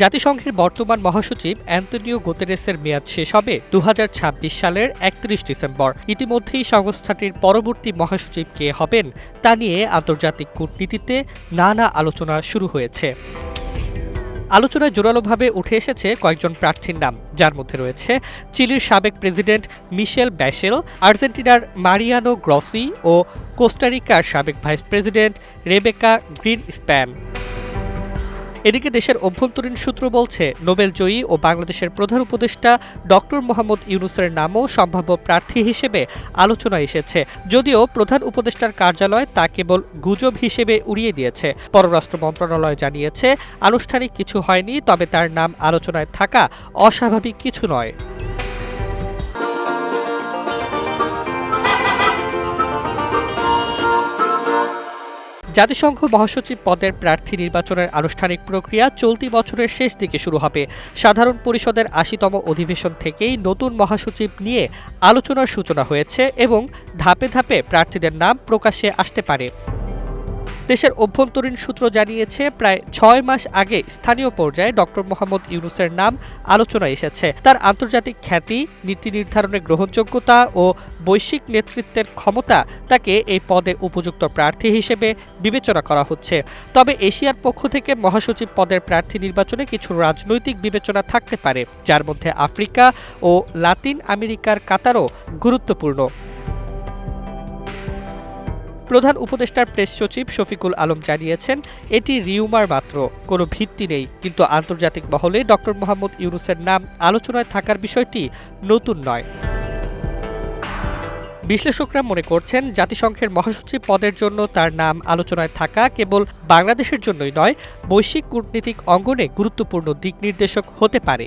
জাতিসংঘের বর্তমান মহাসচিব অ্যান্তনিও গোতেরেসের মেয়াদ শেষ হবে দু হাজার ছাব্বিশ সালের একত্রিশ ডিসেম্বর। ইতিমধ্যেই সংস্থাটির পরবর্তী মহাসচিব কে হবেন তা নিয়ে আন্তর্জাতিক কূটনীতিতে নানা আলোচনা শুরু হয়েছে। আলোচনায় জোরালোভাবে উঠে এসেছে কয়েকজন প্রার্থীর নাম। যার মধ্যে রয়েছে চিলির সাবেক প্রেসিডেন্ট মিশেল ব্যাশেল, আর্জেন্টিনার মারিয়ানো গ্রসি ও কোস্টারিকার সাবেক vice president Rebecca green span এদিকে দেশের অভ্যন্তরীণ সূত্র বলছে, নোবেল জয়ী ও বাংলাদেশের প্রধান উপদেষ্টা ডক্টর মোহাম্মদ ইউনুসের নামও সম্ভাব্য প্রার্থী হিসেবে আলোচনায় এসেছে। যদিও প্রধান উপদেষ্টার কার্যালয় তা কেবল গুজব হিসেবে উড়িয়ে দিয়েছে। পররাষ্ট্র মন্ত্রণালয় জানিয়েছে, আনুষ্ঠানিক কিছু হয়নি, তবে তার নাম আলোচনায় থাকা অস্বাভাবিক কিছু নয়। জাতিসংঘ মহাসচিব পদের প্রার্থী নির্বাচনের আনুষ্ঠানিক প্রক্রিয়া চলতি বছরের শেষ দিকে শুরু হবে। সাধারণ পরিষদের আশিতম অধিবেশন থেকেই নতুন মহাসচিব নিয়ে আলোচনার সূচনা হয়েছে এবং ধাপে ধাপে প্রার্থীদের নাম প্রকাশ্যে আসতে পারে। দেশের অভ্যন্তরীণ সূত্র জানিয়েছে, প্রায় ছয় মাস আগে স্থানীয় পর্যায়ে ডক্টর মোহাম্মদ ইউনুসের নাম আলোচনায় এসেছে। তার আন্তর্জাতিক খ্যাতি, নীতি নির্ধারণের গ্রহণযোগ্যতা ও বৈশ্বিক নেতৃত্বের ক্ষমতা তাকে এই পদে উপযুক্ত প্রার্থী হিসেবে বিবেচনা করা হচ্ছে। তবে এশিয়ার পক্ষ থেকে মহাসচিব পদের প্রার্থী নির্বাচনে কিছু রাজনৈতিক বিবেচনা থাকতে পারে, যার মধ্যে আফ্রিকা ও লাতিন আমেরিকার কাতারও গুরুত্বপূর্ণ। প্রধান উপদেষ্টার প্রেস সচিব শফিকুল আলম জানিয়েছেন, এটি রিউমার মাত্র, কোনো ভিত্তি নেই। কিন্তু আন্তর্জাতিক মহলে ডক্টর মোহাম্মদ ইউনুসের নাম আলোচনায় থাকার বিষয়টি নতুন নয়। বিশ্লেষকরা মনে করছেন, জাতিসংঘের মহাসচিব পদের জন্য তার নাম আলোচনায় থাকা কেবল বাংলাদেশের জন্যই নয়, বৈশ্বিক কূটনীতিক অঙ্গনে গুরুত্বপূর্ণ দিক নির্দেশক হতে পারে।